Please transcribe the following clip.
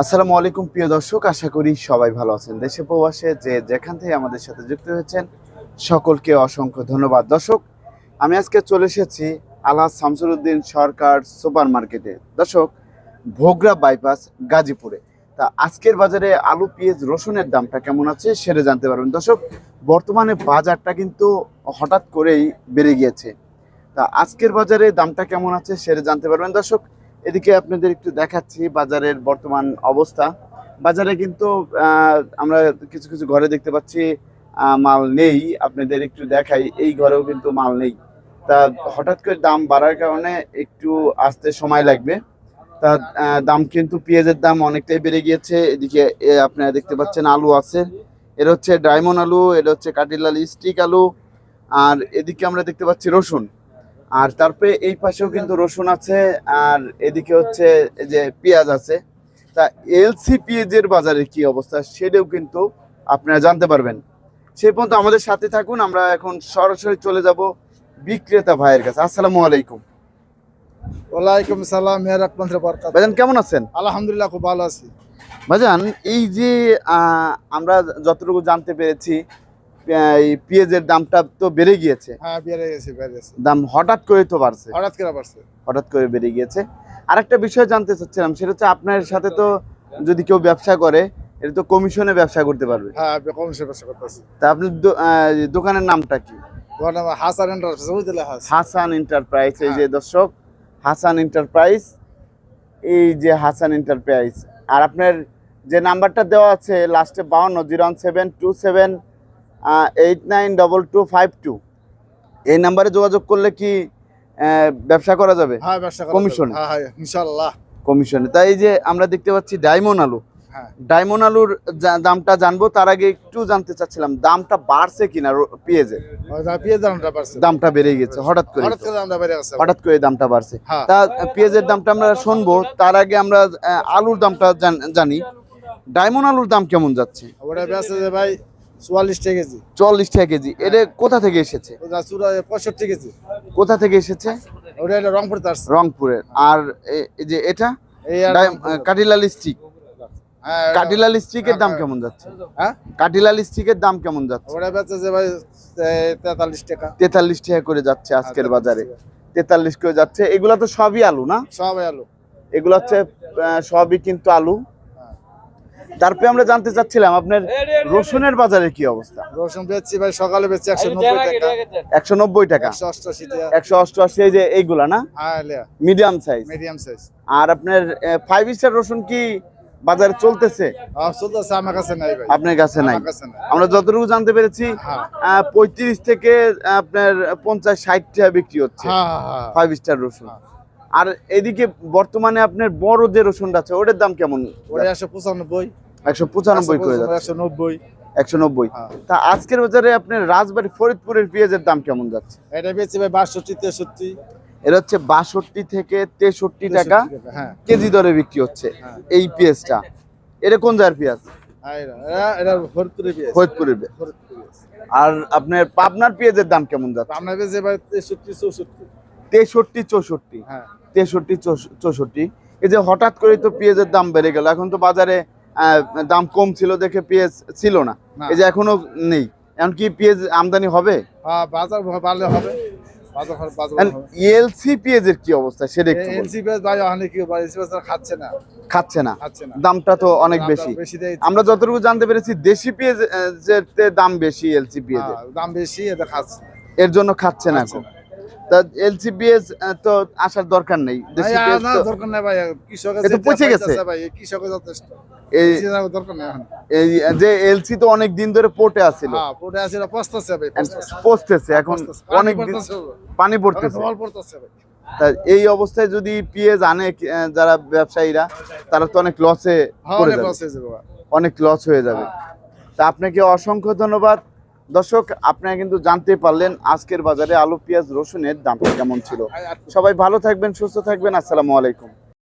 আসসালামু আলাইকুম, প্রিয় দর্শক। আশা করি সবাই ভালো আছেন দেশে প্রবাসে, যে যেখান থেকে আমাদের সাথে যুক্ত হয়েছেন, সকলকে অসংখ্য ধন্যবাদ। দর্শক, আমি আজকে চলে এসেছি আলহাজ শামসুরউদ্দিন সরকার সুপার মার্কেটে দর্শক, ভোগরা বাইপাস গাজীপুরে। তা আজকের বাজারে আলু, পেঁয়াজ, রসুনের দামটা কেমন আছে সেটা জানতে পারবেন। দর্শক, বর্তমানে বাজারটা কিন্তু হঠাৎ করেই বেড়ে গিয়েছে। তা আজকের বাজারে দামটা কেমন আছে সেটা জানতে পারবেন। দর্শক এদিকে আপনাদের একটু দেখাচ্ছি বাজারের বর্তমান অবস্থা। বাজারে কিন্তু আমরা কিছু কিছু ঘরে দেখতে পাচ্ছি মাল নেই। আপনাদের একটু দেখাই, এই ঘরেও কিন্তু মাল নেই। তা হঠাৎ করে দাম বাড়ার কারণে একটু আসতে সময় লাগবে। তা দাম কিন্তু পেঁয়াজের দাম অনেকটাই বেড়ে গিয়েছে। এদিকে আপনারা দেখতে পাচ্ছেন আলু আছে। এটা হচ্ছে ডায়মন্ড আলু এটা হচ্ছে কাটিলাল স্টিক আলু, আর এদিকে আমরা দেখতে পাচ্ছি রসুন। আর তারপরে এই পাশেও কিন্তু রসুন আছে আর এদিকে হচ্ছে যে পেঁয়াজ আছে। তা এলসি পেঁয়াজের বাজারে কি অবস্থা সেটাও কিন্তু আপনারা জানতে পারবেন। সেই পর্যন্ত আমাদের সাথে থাকুন আমরা এখন সরাসরি চলে যাব বিক্রেতা ভাইয়ের কাছে। আসসালামু আলাইকুম। ওয়ালাইকুম সালাম মেয়ের রহমতুল্লাহ বরকাত। ভাইজান কেমন আছেন? আলহামদুলিল্লাহ খুব ভালো আছি। ভাইজান এই যে আমরা যতটুকু জানতে পেরেছি পেঁয়াজের দামটা তো বেড়ে গিয়েছে। হ্যাঁ বেড়ে গেছে দাম হঠাৎ করে তো বাড়ছে। হঠাৎ করে পারছে হঠাৎ করে বেড়ে গিয়েছে। আরেকটা বিষয় জানতে চাচ্ছিলাম সেটা হচ্ছে আপনার সাথে তো যদি কেউ ব্যবসা করে এটা তো কমিশনে ব্যবসা করতে পারবে। হ্যাঁ কম সে ব্যবসা করতেছি তা আপনি দোকানের নামটা কি? হাসান এন্টারপ্রাইজ হাসান। এন্টারপ্রাইজ এই যে দর্শক হাসান এন্টারপ্রাইজ এই যে হাসান এন্টারপ্রাইজ। আর আপনার যে নাম্বারটা দেওয়া আছে লাস্টে বাউন্ন zero one seven two seven eight nine double two five two এই নাম্বারে যোগাযোগ করলে কি ব্যবসা করা যাবে? হ্যাঁ ব্যবসা কমিশন। হ্যাঁ হ্যাঁ ইনশাআল্লাহ। কমিশনে। তাই এই যে আমরা দেখতে পাচ্ছি ডায়মন্ড আলু। হ্যাঁ। ডায়মন্ড আলুর দামটা জানব তার আগে একটু জানতে চাচ্ছিলাম দামটা বাড়ছে কিনা পেঁয়াজের? দামটা বেড়ে গেছে হঠাৎ করে। হঠাৎ করে দামটা বাড়ছে। তা পেঁয়াজের দামটা আমরা শুনব তার আগে আমরা আলুর দামটা জান- জানি। ডায়মন্ড আলুর দাম কেমন যাচ্ছে? ওটা ভাই চুয়াল্লিশ টাকা কেজি। টাকা কেজি। এটা কোথা থেকে এসেছে? পঁয়ষট্টি কেজি। কোথা থেকে এসেছে? ওটা এটা রংপুর রংপুরের। আর এই যে এটা? কাটিলাল স্টিক। হ্যাঁ কাটিলাল স্টিকের দাম কেমন যাচ্ছে? হ্যাঁ? কাটিলাল স্টিকের দাম কেমন যাচ্ছে? ওটা যে ভাই তেতাল্লিশ টাকা। তেতাল্লিশ টাকা করে যাচ্ছে আজকের বাজারে। তেতাল্লিশ করে যাচ্ছে। এগুলা তো সবই আলু না? সব আলু। এগুলো হচ্ছে সবই কিন্তু আলু। তারপরে আমরা জানতে চাচ্ছিলাম আপনার রসুনের বাজারে কি অবস্থা? রসুন বেচছি ভাই সকালে বেচছি একশো নব্বই টাকা। একশো নব্বই টাকা। একশো অষ্টআশি এই যে এইগুলা না? হ্যাঁ মিডিয়াম সাইজ মিডিয়াম সাইজ আর আপনার ফাইভ স্টার রসুন কি বাজারে চলতেছে? চলতেছে আমার কাছে নাই ভাই। আপনার কাছে নাই? আমার যতটুকু জানতে পেরেছি হ্যাঁ। পঁয়ত্রিশ থেকে আপনার পঞ্চাশ ষাট টাকা বিক্রি হচ্ছে। হ্যাঁ হ্যাঁ ফাইভ স্টার রসুন। আর এদিকে বর্তমানে আপনার বড় যে রসুনটা আছে ওটার দাম কেমন ওটা একশো পঁচানব্বই। একশো পঁচানব্বই করে একশো নব্বই। একশো নব্বই। হ্যাঁ। তা আজকের বাজারে আপনার রাজবাড়ী ফরিদপুরের পেঁয়াজের দাম কেমন যাচ্ছে? এটা বেচছি ভাই বাষট্টি তেষট্টি। এটা হচ্ছে বাষট্টি থেকে তেষট্টি টাকা হ্যাঁ। কেজি দরে বিক্রি হচ্ছে হ্যাঁ। এই পেঁয়াজটা। এটা কোন জায়গার পেঁয়াজ? পেঁয়াজ। ফরিদপুরের পেঁয়াজ। আর আপনার পাবনার পেঁয়াজের দাম কেমন যাচ্ছে? আমরা বেচছি ভাই তেষট্টি চৌষট্টি। তেষট্টি চৌষট্টি। হ্যাঁ। তেষট্টি চৌষট্টি। এই যে হঠাৎ করেই তো পেঁয়াজের দাম বেড়ে গেল। এখন তো বাজারে দাম কম ছিল দেখে পেঁয়াজ ছিল না। এই যে এখনও নেই। এখন কি পেঁয়াজ আমদানি হবে? হ্যাঁ বাজার বাড়লে হবে। এলসি পেঁয়াজের কি অবস্থা সেটা একটু বলুন। পেঁয়াজ ভাই ওখানে কি ভাই পেঁয়াজ খাচ্ছে না। খাচ্ছে না। দামটা তো অনেক বেশি। আমরা যতটুকু জানতে পেরেছি দেশি দাম বেশি এলসি পেঁয়াজ হ্যাঁ, দাম বেশি এটা খাচ্ছে এর জন্য খাচ্ছে না এখন। তা এলসি পেঁয়াজ তো আসার দরকার নেই। দরকার ভাই গেছে। ভাই এই যথেষ্ট। এই দরকার নেই এই যে এলসি তো অনেক দিন ধরে পোটে আছিল। হ্যাঁ ভাই এখন অনেক দিন পানি পড়তেছে। জল পড়তেছে ভাই। এই অবস্থায় যদি পেঁয়াজ আনে যারা ব্যবসায়ীরা তারা তো অনেক লসে হ্যাঁ পড়ে অনেক যাবে। লস অনেক লস হয়ে যাবে। তা আপনাকে অসংখ্য ধন্যবাদ। দর্শক, আপনারা কিন্তু জানতে পারলেন আজকের বাজারে আলু, পেঁয়াজ, রসুনের দামটা কেমন ছিল। সবাই ভালো থাকবেন, সুস্থ থাকবেন। আসসালামু আলাইকুম।